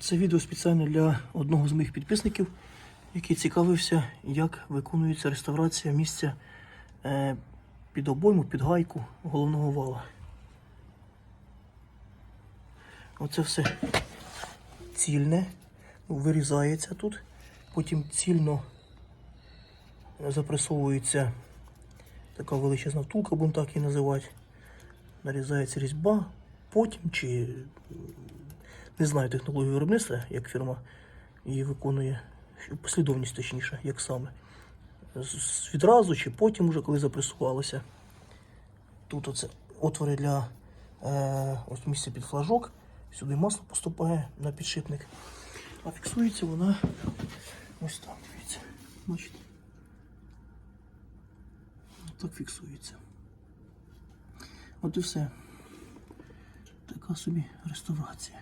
Це відео спеціально для одного з моїх підписників, який цікавився, як виконується реставрація місця е, під обойму, під гайку головного вала. Оце все цільне, вирізається тут, потім цільно запресовується така величезна втулка, будемо так її називати. Нарізається різьба, потім чи не знаю технологію виробництва, як фірма її виконує, послідовність точніше, як саме. Відразу чи потім, уже коли запресувалося. Тут оце отвори для е, ось місце під флажок. Сюди масло поступає на підшипник. А фіксується вона ось так, дивіться. Бачите? Так фіксується. От і все. Така собі реставрація.